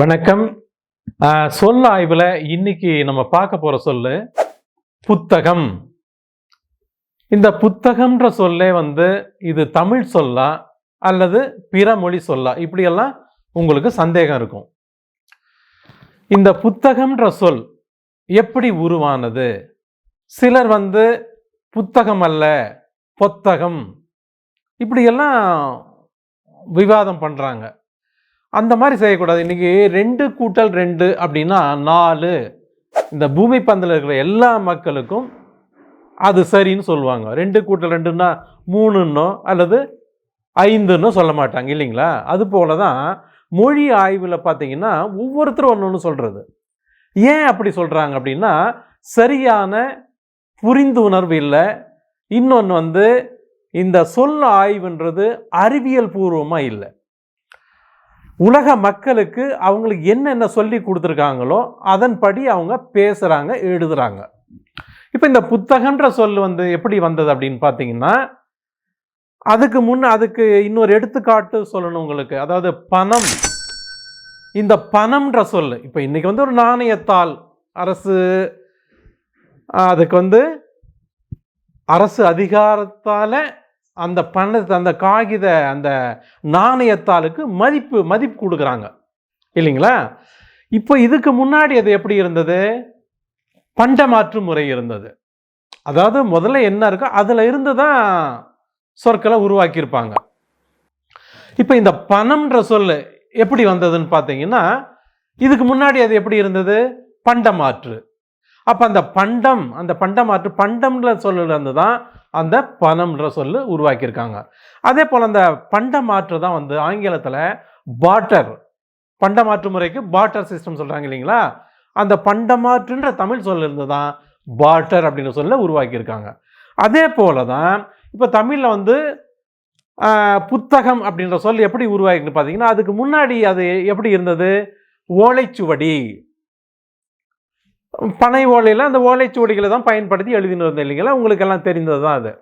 வணக்கம். சொல் ஆய்வில் இன்னைக்கு நம்ம பார்க்க போகிற சொல்லு புத்தகம். இந்த புத்தகம்ன்ற சொல்லே வந்து இது தமிழ் சொல்லா அல்லது பிற மொழி சொல்லா? இப்படியெல்லாம் உங்களுக்கு சந்தேகம் இருக்கும். இந்த புத்தகம்ன்ற சொல் எப்படி உருவானது? சிலர் வந்து புத்தகம் அல்ல பொத்தகம். இப்படியெல்லாம் விவாதம் பண்ணுறாங்க அந்த மாதிரி செய்யக்கூடாது. இன்னைக்கு ரெண்டு கூட்டல் ரெண்டு அப்படின்னா நாலு. இந்த பூமி பந்தில் இருக்கிற எல்லா மக்களுக்கும் அது சரின்னு சொல்லுவாங்க. ரெண்டு கூட்டல் ரெண்டுன்னா மூணுன்னோ அல்லது ஐந்துன்னோ சொல்ல மாட்டாங்க இல்லைங்களா? அது போல தான் மொழி ஆய்வில் பார்த்தீங்கன்னா ஒவ்வொருத்தரும் ஒன்று ஒன்று சொல்கிறது ஏன் அப்படி சொல்கிறாங்க அப்படின்னா சரியான புரிந்துணர்வு இல்லை. இன்னொன்று வந்து இந்த சொல் ஆய்வுன்றது அறிவியல் பூர்வமாக இல்லை. உலக மக்களுக்கு அவங்களுக்கு என்னென்ன சொல்லி கொடுத்துருக்காங்களோ அதன்படி அவங்க பேசுகிறாங்க எழுதுறாங்க. இப்போ இந்த புத்தகன்ற சொல் வந்து எப்படி வந்தது அப்படின்னு பார்த்தீங்கன்னா அதுக்கு முன்ன அதுக்கு இன்னொரு எடுத்துக்காட்டு சொல்லணும் உங்களுக்கு. அதாவது பணம். இந்த பணம்ன்ற சொல் இப்போ இன்னைக்கு வந்து ஒரு நாணயத்தாள் அரசு அதுக்கு வந்து அரசு அதிகாரத்தால் அந்த பணத்தை அந்த காகித அந்த நாணயத்தாளுக்கு மதிப்பு மதிப்பு கொடுக்குறாங்க. இல்லைங்களா? இப்போ இதுக்கு முன்னாடி அது எப்படி இருந்தது? பண்டமாற்று முறை இருந்தது. அதாவது முதல்ல என்ன இருக்கோ அதில் இருந்து தான் சொற்களை உருவாக்கியிருப்பாங்க. இப்போ இந்த பணம்ன்ற சொல் எப்படி வந்ததுன்னு பார்த்தீங்கன்னா இதுக்கு முன்னாடி அது எப்படி இருந்தது? பண்டமாற்று. அப்போ அந்த பண்டம் அந்த பண்டமாற்று பண்டம்ன்ற சொல்லிருந்து தான் அந்த பணம்ன்ற சொல்லு உருவாக்கியிருக்காங்க. அதே போல் அந்த பண்டமாற்று தான் வந்து ஆங்கிலத்தில் பாட்டர் பண்டமாற்று முறைக்கு பாட்டர் சிஸ்டம் சொல்கிறாங்க இல்லைங்களா? அந்த பண்டமாற்றுன்ற தமிழ் சொல்லிருந்து தான் பாட்டர் அப்படின்ற சொல்ல உருவாக்கியிருக்காங்க. அதே போல தான் இப்போ தமிழில் வந்து புத்தகம் அப்படின்ற சொல் எப்படி உருவாக்கின்னு பார்த்தீங்கன்னா அதுக்கு முன்னாடி அது எப்படி இருந்தது? ஓலைச்சுவடி. பனை ஓலையில் அந்த ஓலைச்சுவடிகளை தான் பயன்படுத்தி எழுதினு இருந்தேன் இல்லைங்களா? உங்களுக்கெல்லாம் தெரிந்தது தான் அது.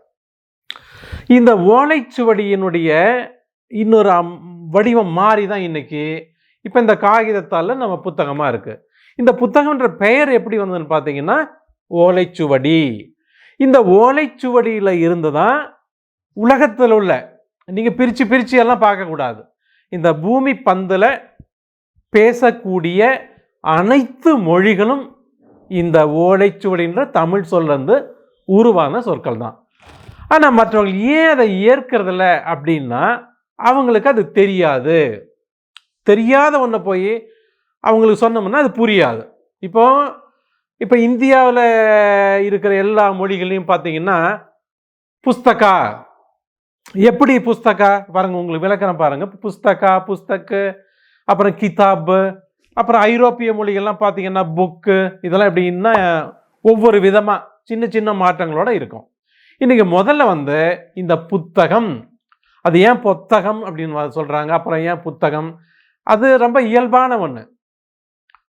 இந்த ஓலைச்சுவடியினுடைய இன்னொரு அம்- வடிவம் மாறி தான் இன்னைக்கு இப்போ இந்த காகிதத்தால் நம்ம புத்தகமாக இருக்குது இந்த புத்தகம்ன்ற பெயர் எப்படி வந்ததுன்னு பார்த்தீங்கன்னா ஓலைச்சுவடி. இந்த ஓலைச்சுவடியில் இருந்து தான் உலகத்தில் உள்ள நீங்கள் பிரித்து பிரித்து எல்லாம் பார்க்கக்கூடாது. இந்த பூமி பந்தில் பேசக்கூடிய அனைத்து மொழிகளும் இந்த ஓலைச்சுவடின்ற தமிழ் சொல்லேருந்து உருவான சொற்கள் தான் ஆனால் மற்றவங்க ஏன் அதை ஏற்கிறதில்ல அப்படின்னா அவங்களுக்கு அது தெரியாது. தெரியாத ஒன்றை போய் அவங்களுக்கு சொன்னோம்னா அது புரியாது. இப்போ இப்போ இந்தியாவில் இருக்கிற எல்லா மொழிகளையும் பார்த்தீங்கன்னா புஸ்தகா. எப்படி புஸ்தகா? பாருங்கள் உங்களுக்கு விளக்கணம் பாருங்கள் புஸ்தகா புஸ்தக்கு அப்புறம் கிதாபு அப்புறம் ஐரோப்பிய மொழிகள்லாம் பார்த்தீங்கன்னா புக்கு இதெல்லாம் எப்படின்னா ஒவ்வொரு விதமாக சின்ன சின்ன மாற்றங்களோட இருக்கும். இன்றைக்கி முதல்ல வந்து இந்த புத்தகம் அது ஏன் புத்தகம் அப்படின்னு சொல்கிறாங்க அப்புறம் ஏன் புத்தகம்? அது ரொம்ப இயல்பான ஒன்று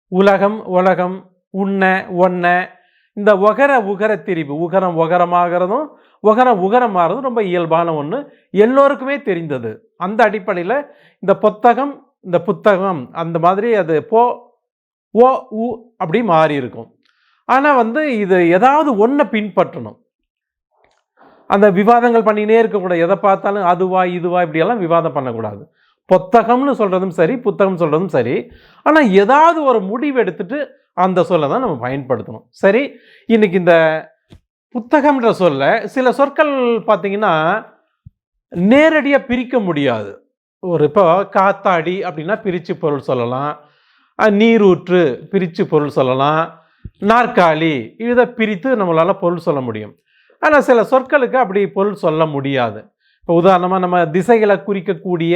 உலகம் உலகம் உண்ண ஒன்ன இந்த ஒகர உகர திரிவு உகரம் உகரமாகிறதும் உகரம் உகரமாகிறதும் ரொம்ப இயல்பான ஒன்று எல்லோருக்குமே தெரிந்தது. அந்த அடிப்படையில் இந்த புத்தகம் இந்த புத்தகம் அந்த மாதிரி அது போ ஓ உ அப்படி மாறி இருக்கும். ஆனால் வந்து இது ஏதாவது ஒன்றை பின்பற்றணும். அந்த விவாதங்கள் பண்ணினே இருக்கக்கூடாது. எதை பார்த்தாலும் அதுவா இதுவா இப்படியெல்லாம் விவாதம் பண்ணக்கூடாது. புத்தகம்னு சொல்கிறதும் சரி புத்தகம் சொல்கிறதும் சரி. ஆனால் ஏதாவது ஒரு முடிவு எடுத்துட்டு அந்த சொல்லை தான் நம்ம பயன்படுத்தணும். சரி இன்றைக்கி இந்த புத்தகம்ன்ற சொல்ல சில சொற்கள் பார்த்தீங்கன்னா நேரடியாக பிரிக்க முடியாது. ஒரு இப்போ காத்தாடி அப்படின்னா பிரித்து பொருள் சொல்லலாம். நீரூற்று பிரித்து பொருள் சொல்லலாம். நாற்காலி இதை பிரித்து நம்மளால் பொருள் சொல்ல முடியும். ஆனால் சில சொற்களுக்கு அப்படி பொருள் சொல்ல முடியாது. இப்போ உதாரணமாக நம்ம திசைகளை குறிக்கக்கூடிய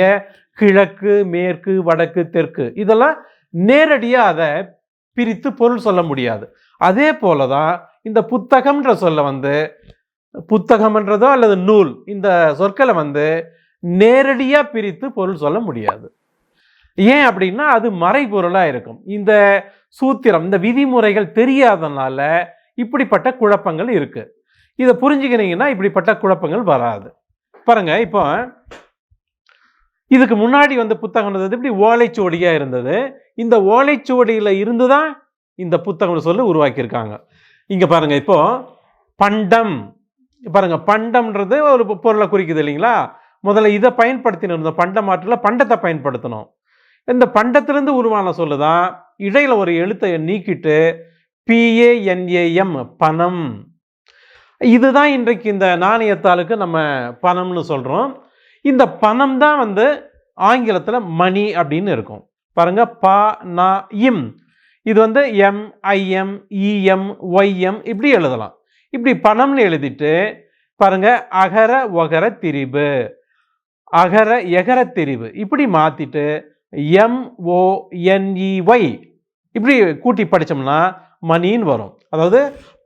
கிழக்கு மேற்கு வடக்கு தெற்கு இதெல்லாம் நேரடியாக அதை பிரித்து பொருள் சொல்ல முடியாது. அதே போல தான் இந்த புத்தகம்ன்ற சொல்ல வந்து புத்தகம்ன்றதோ அல்லது நூல் இந்த சொற்களை வந்து நேரடியாக பிரித்து பொருள் சொல்ல முடியாது. ஏன் அப்படின்னா அது மறைபொருளாக இருக்கும். இந்த சூத்திரம் இந்த விதிமுறைகள் தெரியாதனால இப்படிப்பட்ட குழப்பங்கள் இருக்குது இதை புரிஞ்சுக்கினீங்கன்னா இப்படிப்பட்ட குழப்பங்கள் வராது. பாருங்க இப்போ இதுக்கு முன்னாடி வந்த புத்தகம் வந்து இப்படி ஓலைச்சுவடியாக இருந்தது. இந்த ஓலைச்சுவடியில் இருந்து தான் இந்த புத்தகம் சொல்லி உருவாக்கியிருக்காங்க. இங்கே பாருங்க இப்போ பண்டம். பாருங்க பண்டம்ன்றது ஒரு பொருளை குறிக்குது இல்லைங்களா? முதல்ல இதை பயன்படுத்தினோம். இந்த பண்ட மாற்றில் பண்டத்தை பயன்படுத்தணும் இந்த பண்டத்திலிருந்து உருவான சொல்லுதான் இடையில் ஒரு எழுத்தை நீக்கிட்டு பிஏஎன்ஏஎம் பணம். இதுதான் இன்றைக்கு இந்த நாணயத்தாளுக்கு நம்ம பணம்னு சொல்கிறோம் இந்த பணம் தான் வந்து ஆங்கிலத்தில் மணி அப்படின்னு இருக்கும். பாருங்க ப ந இம். இது வந்து எம் ஐஎம் இஎம் ஒய்எம் இப்படி எழுதலாம். இப்படி பணம்னு எழுதிட்டு பாருங்க அகர ஒகர திரிபு. அகர எகர தெரிவு. இப்படி மாற்றிட்டு எம்ஓஎன்இஒய் இப்படி கூட்டி படித்தோம்னா மணின்னு வரும். அதாவது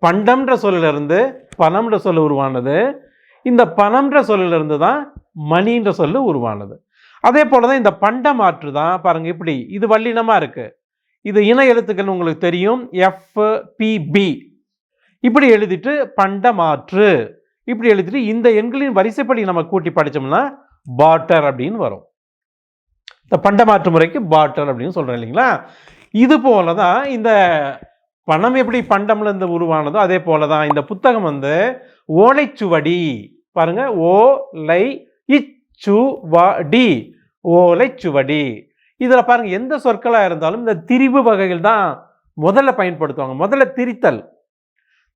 பண்டம்ன்ற சொல்லிலிருந்து பணம்ன்ற சொல்லு உருவானது. இந்த பணம்ன்ற சொல்லிலிருந்து தான் மணின்ற சொல்லு உருவானது. அதே போல தான் இந்த பண்ட மாற்று தான் பாருங்கள் இப்படி. இது வல்லினமாக இருக்குது இது இன எழுத்துக்கள் உங்களுக்கு தெரியும். எஃப் பிபி இப்படி எழுதிட்டு பண்ட மாற்று. இப்படி எழுதிட்டு இந்த எண்களின் வரிசைப்படி நம்ம கூட்டி படித்தோம்னா பாட்டர் அப்படின்னு வரும். இந்த பண்ட மாற்று முறைக்கு பாட்டர் அப்படின்னு சொல்கிறேன் இல்லைங்களா? இது போல தான் இந்த பணம் எப்படி பண்டம்லேருந்து உருவானதோ அதே போல தான் இந்த புத்தகம் வந்து ஓலைச்சுவடி பாருங்க ஓ லை இச்சுவடி ஓலைச்சுவடி. இதில் பாருங்கள் எந்த சொற்களாக இருந்தாலும் இந்த திரிவு வகைகள் தான் முதல்ல பயன்படுத்துவாங்க. முதல்ல திரித்தல்.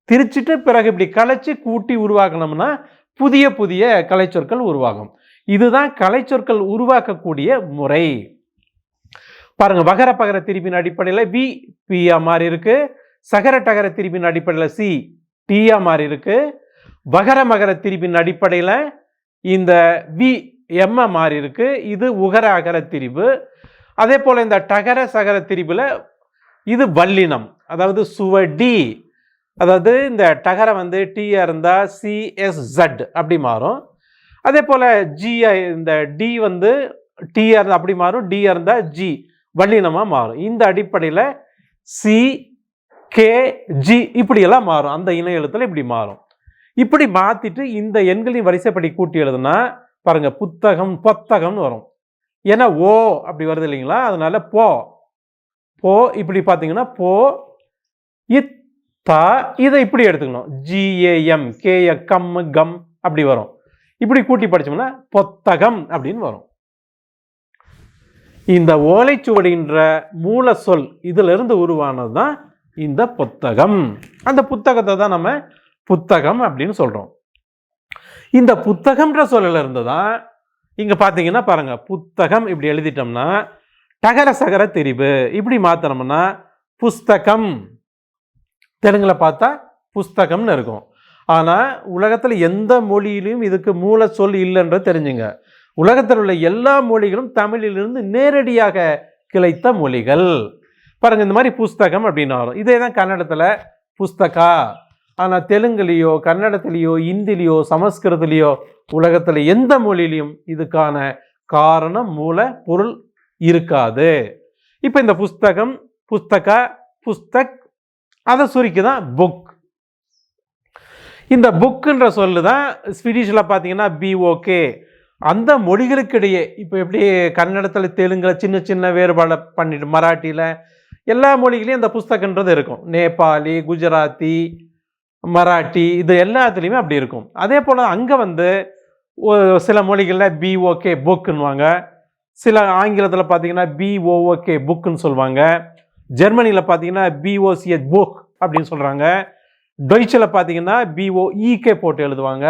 திரிச்சிட்டு பிறகு இப்படி கலைச்சி கூட்டி உருவாக்கணும்னா புதிய புதிய கலைச்சொற்கள் உருவாகும். இதுதான் கலைச்சொற்கள் உருவாக்கக்கூடிய முறை. பாருங்க வகர பகர திருப்பின் அடிப்படையில் வி பியா மாறி இருக்கு. சகர டகர திருப்பின் அடிப்படையில் சி டியா மாறி இருக்கு. வகர மகர திரிபின் அடிப்படையில் இந்த வி எம்ம மாறி இருக்கு. இது உகர அகர திரிபு. அதே போல் இந்த டகர சகர திரிபுல இது வல்லினம் அதாவது சுவடி. அதாவது இந்த டகர வந்து டியா இருந்தால் சிஎஸ்ஜட் அப்படி மாறும். அதே போல் ஜிஐ இந்த டி வந்து டிஆர் இருந்தால் அப்படி மாறும் டிஆர் இருந்தால் ஜி வல்லினமாக மாறும். இந்த அடிப்படையில் சி கே ஜி இப்படியெல்லாம் மாறும். அந்த இணை எழுத்துல இப்படி மாறும். இப்படி மாற்றிட்டு இந்த எண்களின் வரிசைப்படி கூட்டி எழுதுனா பாருங்கள் புத்தகம் பொத்தகம்னு வரும். ஏன்னா ஓ அப்படி வருது இல்லைங்களா? அதனால போ. போ இப்படி பார்த்தீங்கன்னா போ இத் தா இதை இப்படி எடுத்துக்கணும். ஜிஏஎம் கேஎ கம் கம் அப்படி வரும். இப்படி கூட்டி படித்தோம்னா பொத்தகம் அப்படின்னு வரும். இந்த ஓலைச்சுவடின்ற மூல சொல் இதிலிருந்து உருவானது தான் இந்த புத்தகம். அந்த புத்தகத்தை தான் நம்ம புத்தகம் அப்படின்னு சொல்கிறோம் இந்த புத்தகம்ன்ற சொல்லில் இருந்து தான் இங்கே பார்த்தீங்கன்னா பாருங்கள் புத்தகம் இப்படி எழுதிட்டோம்னா டகர சகர தெரிவு இப்படி மாற்றினோம்னா புஸ்தகம். தெலுங்கில் பார்த்தா புஸ்தகம்னு இருக்கும். ஆனால் உலகத்தில் எந்த மொழியிலையும் இதுக்கு மூல சொல் இல்லைன்றது தெரிஞ்சுங்க. உலகத்தில் உள்ள எல்லா மொழிகளும் தமிழிலிருந்து நேரடியாக கிளைத்த மொழிகள். பாருங்கள் இந்த மாதிரி புஸ்தகம் அப்படின்னு வரும். இதே தான் கன்னடத்தில் புஸ்தகா. ஆனால் தெலுங்குலேயோ கன்னடத்துலேயோ இந்திலேயோ சமஸ்கிருதத்துலேயோ உலகத்தில் எந்த மொழியிலையும் இதுக்கான காரணம் மூல பொருள் இருக்காது. இப்போ இந்த புஸ்தகம் புஸ்தகா புஸ்தக் அதை சுருக்கி தான் புக் இந்த புக்குன்ற சொல்லு தான் ஸ்வீடிஷில் பார்த்தீங்கன்னா பிஓகே அந்த மொழிகளுக்கிடையே இப்போ எப்படி கன்னடத்தில் தெலுங்கில் சின்ன சின்ன வேறுபாடு பண்ணிட்டு மராட்டியில் எல்லா மொழிகளையும் அந்த புஸ்தகன்றது இருக்கும். நேபாளி குஜராத்தி மராட்டி இது எல்லாத்துலேயுமே அப்படி இருக்கும். அதே போல் அங்கே வந்து சில மொழிகளில் பிஓகே புக்குன்னுவாங்க சில ஆங்கிலத்தில் பார்த்தீங்கன்னா பிஓஓகே புக்குன்னு சொல்லுவாங்க ஜெர்மனியில் பார்த்தீங்கன்னா பிஓசிஎச் புக் அப்படின்னு சொல்கிறாங்க டொய்ச்சில் பார்த்தீங்கன்னா பிஓஇகே போட்டு எழுதுவாங்க.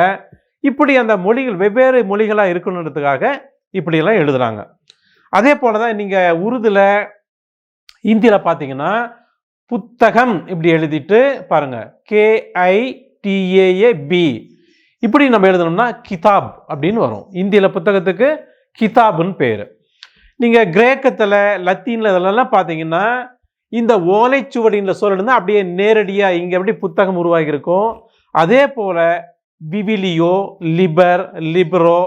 இப்படி அந்த மொழிகள் வெவ்வேறு மொழிகளாக இருக்கணுன்றதுக்காக இப்படியெல்லாம் எழுதுகிறாங்க அதே போல தான் நீங்கள் உருதுல இந்தியில் பார்த்தீங்கன்னா புத்தகம் இப்படி எழுதிட்டு பாருங்கள் கேஐடிஏஏ பி இப்படி நம்ம எழுதணும்னா கிதாப் அப்படின்னு வரும். இந்தியில் புத்தகத்துக்கு கிதாப்னு பேர். நீங்கள் கிரேக்கத்தில் லத்தீனில் இதெல்லாம் பார்த்தீங்கன்னா இந்த ஓலைச்சுவடின்ற சொல் இருந்தால் அப்படியே நேரடியாக இங்கே எப்படி புத்தகம் உருவாகி இருக்கும் அதே போல் விவிலியோ லிபர் லிபரோ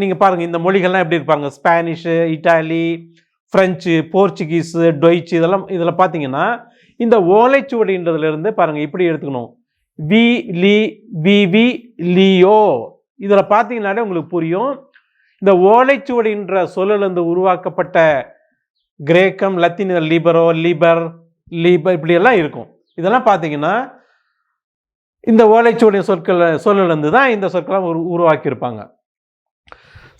நீங்கள் பாருங்கள் இந்த மொழிகள்லாம் எப்படி இருப்பாங்க? Spanish Italy French Portuguese Deutsch இதெல்லாம் இதில் பார்த்தீங்கன்னா இந்த ஓலைச்சுவடின்றதுலேருந்து பாருங்கள் இப்படி எடுத்துக்கணும். வி லி வி வி லியோ. இதில் பார்த்தீங்கன்னாலே உங்களுக்கு புரியும். இந்த ஓலைச்சுவடின்ற சொல்லிலிருந்து உருவாக்கப்பட்ட கிரேக்கம் லத்தீன் லிபரோ லீபர் லீபர் இப்படியெல்லாம் இருக்கும். இதெல்லாம் பார்த்தீங்கன்னா இந்த ஓலைச்சுவடி சொற்கள் சொல்லிலிருந்து தான் இந்த சொற்களை உரு உருவாக்கியிருப்பாங்க.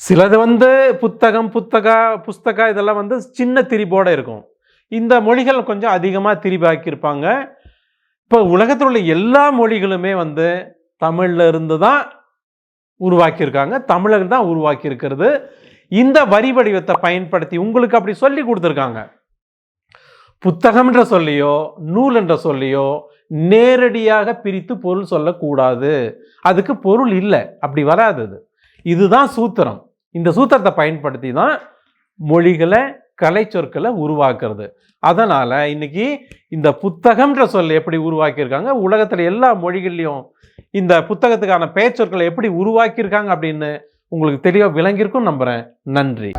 சிலது வந்து புத்தகம் புத்தகா புஸ்தகா இதெல்லாம் வந்து சின்ன திரிபோடு இருக்கும். இந்த மொழிகள் கொஞ்சம் அதிகமாக திரிபாக்கியிருப்பாங்க. இப்போ உலகத்தில் உள்ள எல்லா மொழிகளுமே வந்து தமிழ்ல இருந்து தான் உருவாக்கியிருக்காங்க. தமிழர் தான் உருவாக்கியிருக்கிறது. இந்த வரி வடிவத்தை பயன்படுத்தி உங்களுக்கு அப்படி சொல்லி கொடுத்துருக்காங்க. புத்தகம்ன்ற சொல்லியோ நூல் என்ற சொல்லியோ நேரடியாக பிரித்து பொருள் சொல்லக்கூடாது. அதுக்கு பொருள் இல்லை. அப்படி வராது இதுதான் சூத்திரம். இந்த சூத்திரத்தை பயன்படுத்தி தான் மொழிகளை கலை சொற்களை உருவாக்குறது. அதனால் இன்னைக்கு இந்த புத்தகம்ன்ற சொல் எப்படி உருவாக்கியிருக்காங்க உலகத்தில் எல்லா மொழிகள்லையும் இந்த புத்தகத்துக்கான பெயர் சொற்களை எப்படி உருவாக்கியிருக்காங்க அப்படின்னு உங்களுக்கு தெளிவாக விளங்கியிருக்கும் நம்புறேன். நன்றி.